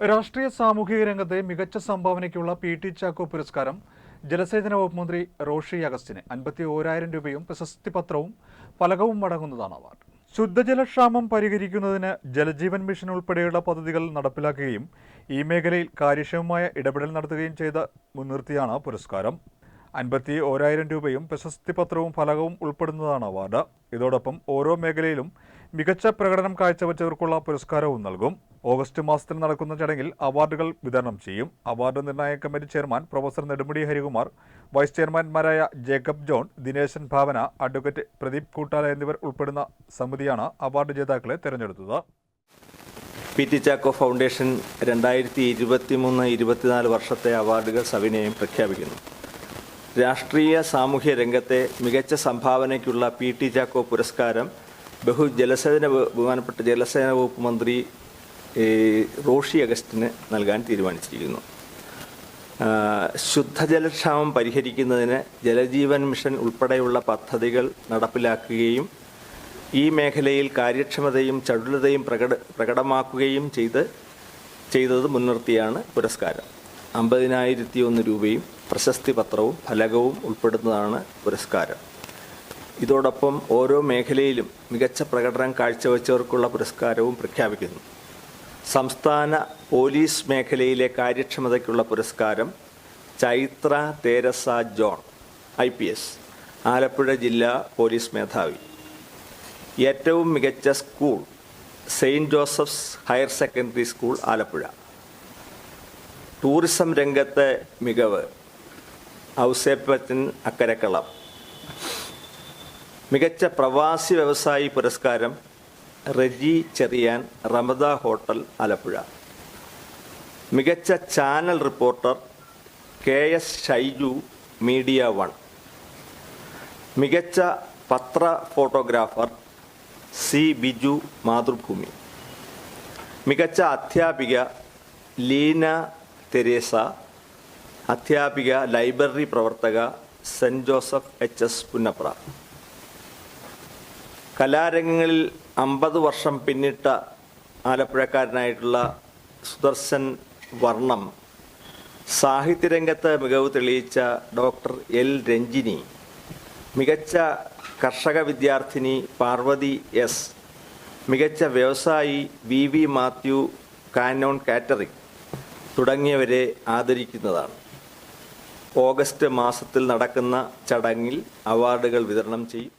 രാഷ്ട്രീയ സാമൂഹിക രംഗത്തെ മികച്ച സംഭാവനയ്ക്കുള്ള പി ടി ചാക്കോ പുരസ്കാരം ജലസേചന വകുപ്പ് മന്ത്രി റോഷി അഗസ്റ്റിന് അൻപത്തി ഓരായിരം രൂപയും പ്രശസ്തി പത്രവും ഫലകവും അടങ്ങുന്നതാണ് അവാർഡ്. ശുദ്ധജലക്ഷാമം പരിഹരിക്കുന്നതിന് ജലജീവൻ മിഷൻ ഉൾപ്പെടെയുള്ള പദ്ധതികൾ നടപ്പിലാക്കുകയും ഈ മേഖലയിൽ കാര്യക്ഷമമായ ഇടപെടൽ നടത്തുകയും ചെയ്ത മുൻനിർത്തിയാണ് പുരസ്കാരം. അൻപത്തി ഓരായിരം രൂപയും പ്രശസ്തി പത്രവും ഫലകവും ഉൾപ്പെടുന്നതാണ് അവാർഡ്. ഇതോടൊപ്പം ഓരോ മേഖലയിലും മികച്ച പ്രകടനം കാഴ്ചവെച്ചവർക്കുള്ള പുരസ്കാരവും നൽകും. ഓഗസ്റ്റ് മാസത്തിൽ നടക്കുന്ന ചടങ്ങിൽ അവാർഡുകൾ വിതരണം ചെയ്യും. അവാർഡ് നിർണായക committee chairman professor Nedumudi Harikumar vice ചെയർമാൻമാരായ Jacob John Dineshan Bhavana advocate Pradeep Koottala എന്നിവർ ഉൾപ്പെടുന്ന സമിതിയാണ് അവാർഡ് ജേതാക്കളെ തെരഞ്ഞെടുത്തത്. പി ടി ചാക്കോ ഫൗണ്ടേഷൻ രണ്ടായിരത്തി ഇരുപത്തി മൂന്ന് ഇരുപത്തിനാല് വർഷത്തെ അവാർഡുകൾ സവിനയം പ്രഖ്യാപിക്കുന്നു. രാഷ്ട്രീയ സാമൂഹ്യ രംഗത്തെ മികച്ച സംഭാവനയ്ക്കുള്ള പി ടി ചാക്കോ പുരസ്കാരം ബഹു ജലസേചന ബഹുമാനപ്പെട്ട ജലസേന വകുപ്പ് മന്ത്രി റോഷി അഗസ്റ്റിന് നൽകാൻ തീരുമാനിച്ചിരിക്കുന്നു. ശുദ്ധജലക്ഷാമം പരിഹരിക്കുന്നതിന് ജലജീവൻ മിഷൻ ഉൾപ്പെടെയുള്ള പദ്ധതികൾ നടപ്പിലാക്കുകയും ഈ മേഖലയിൽ കാര്യക്ഷമതയും ചടുലതയും പ്രകട പ്രകടമാക്കുകയും ചെയ്ത് ചെയ്തത് മുൻനിർത്തിയാണ് പുരസ്കാരം. അമ്പതിനായിരത്തി ഒന്ന് രൂപയും പ്രശസ്തി പത്രവും ഫലകവും ഉൾപ്പെടുന്നതാണ് പുരസ്കാരം. ഇതോടൊപ്പം ഓരോ മേഖലയിലും മികച്ച പ്രകടനം കാഴ്ചവെച്ചവർക്കുള്ള പുരസ്കാരവും പ്രഖ്യാപിക്കുന്നു. സംസ്ഥാന പോലീസ് മേഖലയിലെ കാര്യക്ഷമതയ്ക്കുള്ള പുരസ്കാരം Chaitra Teresa John I P S Alappuzha ജില്ലാ പോലീസ് മേധാവി. ഏറ്റവും മികച്ച school saint Joseph's higher secondary school Alappuzha. Tourism രംഗത്തെ മികവ് ഔസേപ്പത്തിൻ അക്കരക്കളം. മികച്ച പ്രവാസി വ്യവസായി പുരസ്കാരം റെജി ചെറിയാൻ റമദ ഹോട്ടൽ ആലപ്പുഴ. മികച്ച channel reporter K S Shaiju media one. മികച്ച പത്ര ഫോട്ടോഗ്രാഫർ സി ബിജു മാതൃഭൂമി. മികച്ച അധ്യാപിക ലീന തെരേസ. അധ്യാപിക ലൈബ്രറി പ്രവർത്തക saint Joseph H S Punnapra. കലാരംഗങ്ങളിൽ അമ്പത് വർഷം പിന്നിട്ട ആലപ്പുഴക്കാരനായിട്ടുള്ള സുദർശൻ വർണം സാഹിത്യരംഗത്ത് മികവ് തെളിയിച്ച ഡോക്ടർ എൽ രഞ്ജിനി മികച്ച കർഷക വിദ്യാർത്ഥിനി പാർവതി എസ് മികച്ച വ്യവസായി V V Mathew Canon catering തുടങ്ങിയവരെ ആദരിക്കുന്നതാണ്. ഓഗസ്റ്റ് മാസത്തിൽ നടക്കുന്ന ചടങ്ങിൽ അവാർഡുകൾ വിതരണം ചെയ്യും.